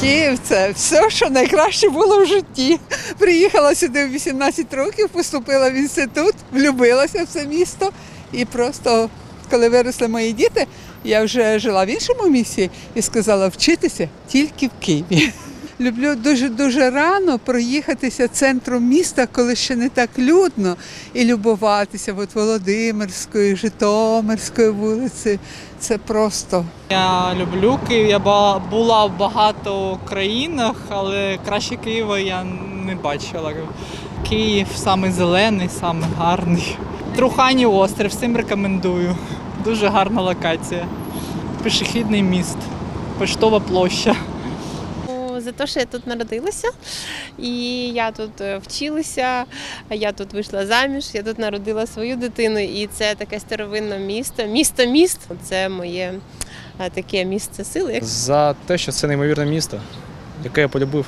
Київ це все, що найкраще було в житті. Приїхала сюди в 18 років, поступила в інститут, влюбилася в це місто. І просто, коли виросли мої діти, я вже жила в іншому місті і сказала вчитися тільки в Києві. Люблю дуже дуже рано проїхатися центром міста, коли ще не так людно, і любуватися от Володимирською, Житомирською вулиці. Це просто Я люблю Київ. Я була в багато країнах, але краще Києва я не бачила. Київ самий зелений, самий гарний. Трухані острів, всім рекомендую. Дуже гарна локація. Пішохідний міст, поштова площа. За те, що я тут народилася, і я тут е, вчилася, я тут вийшла заміж, я тут народила свою дитину, і це таке старовинне місто. Місто міст це моє е, таке місце сили. за те, що це неймовірне місто, яке я полюбив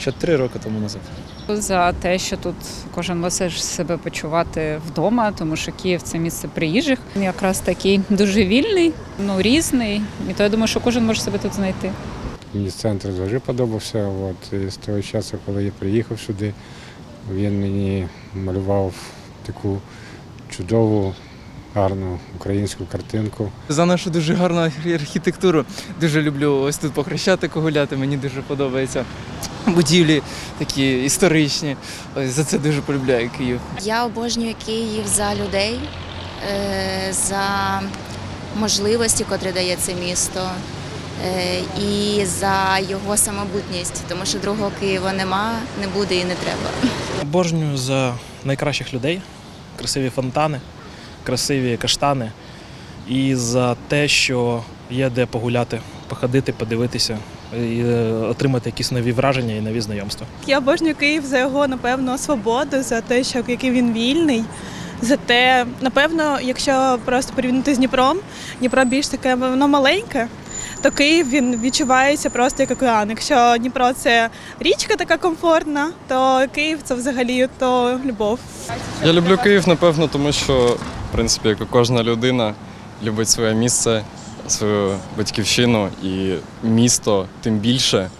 ще три роки тому назад. за те, що тут кожен може себе почувати вдома, тому що Київ це місце приїжджих. Він якраз такий дуже вільний, ну різний. І то я думаю, що кожен може себе тут знайти. Мені центр дуже подобався. От, і з того часу, коли я приїхав сюди, він мені малював таку чудову, гарну українську картинку. За нашу дуже гарну архітектуру. Дуже люблю ось тут по Хрещатику гуляти. Мені дуже подобається. Будівлі такі історичні. Ось За це дуже полюбляю Київ. Я обожнюю Київ за людей, е, за можливості, котрі дає це місто, і за його самобутність, тому що другого Києва нема, не буде і не треба. Обожнюю за найкращих людей, красиві фонтани, красиві каштани і за те, що є де погуляти, походити, подивитися і е, отримати якісь нові враження і нові знайомства. Я обожнюю Київ за його, напевно, свободу, за те, що який він вільний. За те, напевно, якщо просто порівняти з Дніпром, Дніпро більш таке воно маленьке, то Київ він відчувається просто як океан. Якщо Дніпро це річка така комфортна, то Київ це взагалі то любов. Я люблю Київ, напевно, тому що, в принципі, як кожна людина любить своє місце, свою батьківщину і місто тим більше,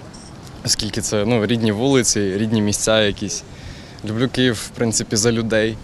оскільки це ну, рідні вулиці, рідні місця якісь. Люблю Київ, в принципі, за людей.